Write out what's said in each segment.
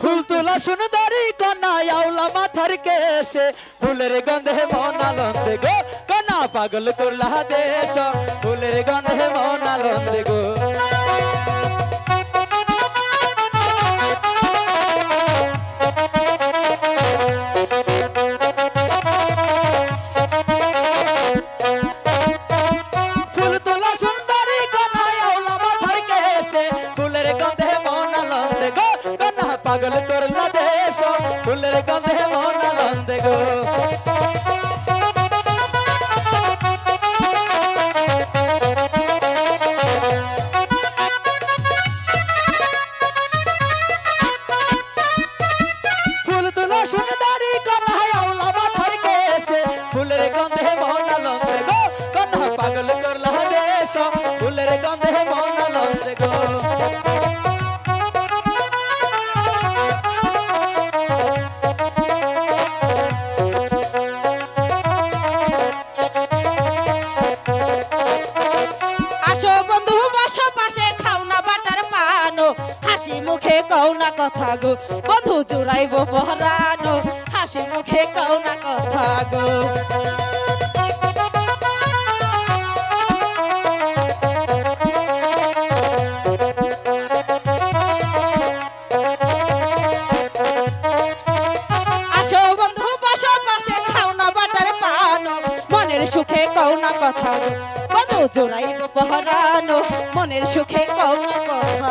ফুল তোলা সুন্দরী কনা আওলা মাথার কেশে। ফুলের গন্ধে মন আনন্দে গো কনা পাগল করলা দেশ ফুলের গন্ধে মন আনন্দে গো পাগল করলা দেশ ফুলের গন্ধে মন আনন্দ গো। মুখে কও না কথা গো। বন্ধু জুড়াইব পহরানো হাসি মুখে কও না কথা গো। সুখে কও না কথা বন্ধু জোড়াইব পহরানো মনের সুখে কও না কথা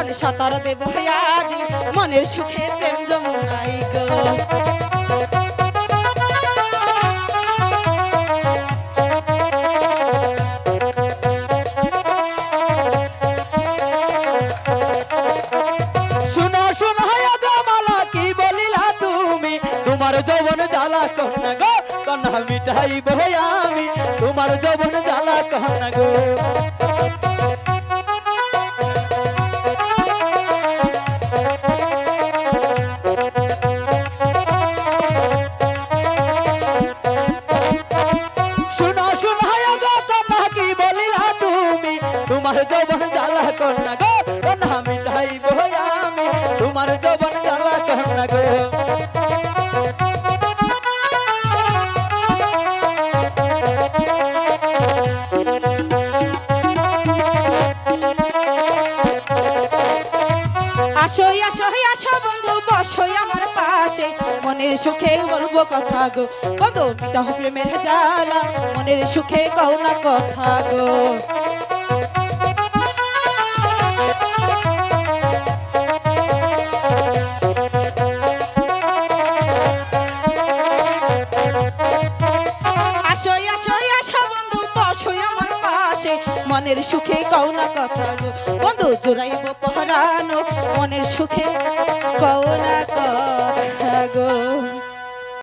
দুজনে সাঁতার দেব আজি, মনের সুখে প্রেম জন্মাই গো। যৌবন জ্বালা কন্যা গো? কন্যা মিঠাইব আমি। তোমার যৌবন জ্বালা কন্যা গো? যৌবন জ্বালা কন্যা গো কন্যা মিঠাইব আমি, তোমার যৌবন জ্বালা কন্যা গো। আসো আসো আসো বন্ধু, বসো আমার পাশে। মনের সুখে বলব কথা গো কত মিটা প্রেমের জ্বালা। মনের সুখে কও না কথা গো। মনের সুখে কও না কথা গো। বন্ধু জোড়াইব পহরানো মনের সুখে কওনা কথা গো।